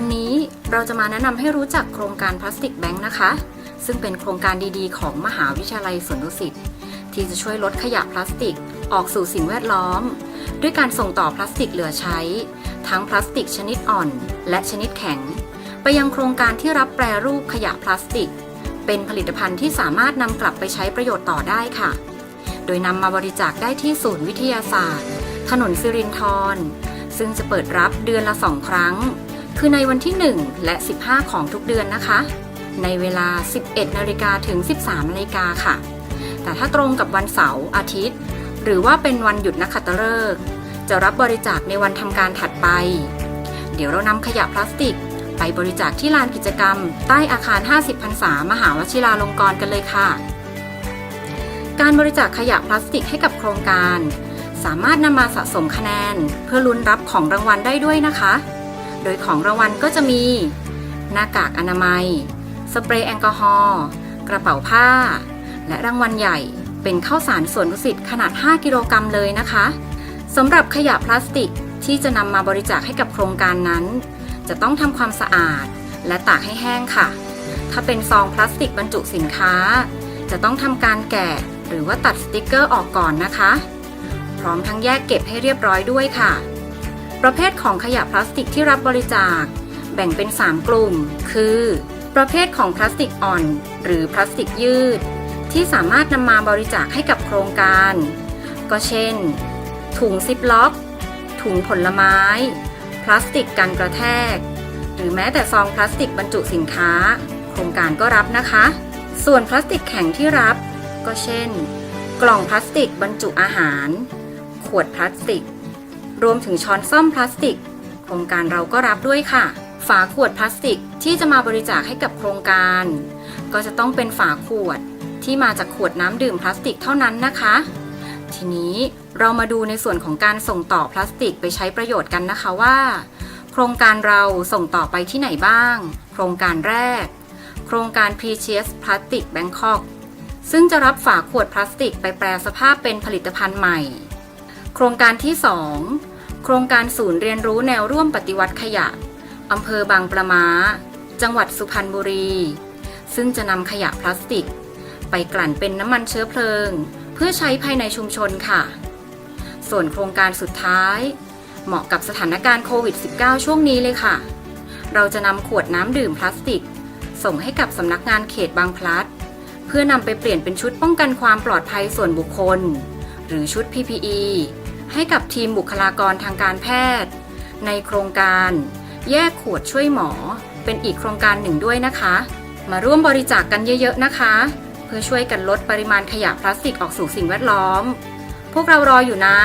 วันนี้เราจะมาแนะนำให้รู้จักโครงการพลาสติกแบงค์นะคะ ซึ่งเป็นโครงการดีๆ ของมหาวิทยาลัยสวนดุสิตที่จะช่วยลดขยะพลาสติกออกสู่สิ่งแวดล้อม ด้วยการส่งต่อพลาสติกเหลือใช้ ทั้งพลาสติกชนิดอ่อน และชนิดแข็ง ไปยังโครงการที่รับแปรรูปขยะพลาสติก เป็นผลิตภัณฑ์ที่สามารถนำกลับไปใช้ประโยชน์ต่อได้ค่ะ โดยนำมาบริจาคได้ที่ศูนย์วิทยาศาสตร์ ถนนสิรินทรซึ่งจะเปิดรับเดือนละสองครั้ง คือในวันที่ 1 และ 15 ของทุกเดือนนะคะ ในเวลา 11นาฬิกาถึง 13นาฬิกาค่ะ แต่ถ้าตรงกับวันเสาร์อาทิตย์ หรือว่าเป็นวันหยุดนักขัตฤกษ์จะรับบริจาคในวันทำการถัดไป เดี๋ยวเรานำขยะพลาสติก ไปบริจาคที่ลานกิจกรรม ใต้อาคาร 50พรรษามหาวชิราลงกรณ์กันเลยค่ะ การบริจาคขยะพลาสติกให้กับโครงการ สามารถนำมาสะสมคะแนน เพื่อลุ้นรับของรางวัลได้ด้วยนะคะ โดยของรางวัลก็จะมี หน้ากากอนามัย สเปรย์แอลกอฮอล์กระเป๋าผ้า และรางวัลใหญ่เป็นข้าวสารสวนดุสิตขนาด 5 กิโลกรัมเลยนะคะสำหรับขยะพลาสติกที่จะนำมาบริจาคให้กับโครงการนั้น จะต้องทำความสะอาดและตากให้แห้งค่ะ ถ้าเป็นซองพลาสติกบรรจุสินค้า จะต้องทำการแกะหรือว่าตัดสติกเกอร์ออกก่อนนะคะ พร้อมทั้งแยกเก็บให้เรียบร้อยด้วยค่ะ ประเภทของขยะพลาสติกที่รับบริจาค แบ่งเป็น 3 กลุ่ม คือ ประเภทของพลาสติกอ่อน หรือพลาสติกยืด ที่สามารถนำมาบริจาคให้กับโครงการ ก็เช่น ถุงซิปล็อก ถุงผลไม้ พลาสติกกันกระแทก หรือแม้แต่ซองพลาสติกบรรจุสินค้า โครงการก็รับนะคะ ส่วนพลาสติกแข็งที่รับ ก็เช่น กล่องพลาสติกบรรจุอาหาร ขวดพลาสติก รวมถึงช้อนซ่อมพลาสติก โครงการเราก็รับด้วยค่ะ ฝาขวดพลาสติกที่จะมาบริจาคให้กับโครงการ ก็จะต้องเป็นฝาขวดที่มาจากขวดน้ำดื่มพลาสติกเท่านั้นนะคะ ทีนี้เรามาดูในส่วนของการส่งต่อพลาสติกไปใช้ประโยชน์กันนะคะว่า โครงการเราส่งต่อไปที่ไหนบ้าง โครงการแรก โครงการ Precious Plastic Bangkok ซึ่งจะรับฝาขวดพลาสติกไปแปลสภาพเป็นผลิตภัณฑ์ใหม่ โครงการที่ 2 โครงการศูนย์เรียนรู้แนวร่วมปฏิวัติขยะอำเภอบางประมา จังหวัดสุพรรณบุรี ซึ่งจะนำขยะพลาสติก ไปกลั่นเป็นน้ำมันเชื้อเพลิง เพื่อใช้ภายในชุมชนค่ะ ส่วนโครงการสุดท้าย เหมาะกับสถานการณ์โควิด -19 ช่วงนี้เลยค่ะ เราจะนำขวดน้ำดื่มพลาสติก ส่งให้กับสำนักงานเขตบางพลัด เพื่อนำไปเปลี่ยนเป็นชุดป้องกันความปลอดภัยส่วนบุคคล หรือชุด PPE ให้กับทีมบุคลากรทางการแพทย์ ในโครงการแยกขวดช่วยหมอ เป็นอีกโครงการหนึ่งด้วยนะคะ มาร่วมบริจาคกกันเยอะๆนะคะ เพื่อช่วยกันลดปริมาณขยะพลาสติกออกสู่สิ่งแวดล้อม พวกเรารออยู่นะ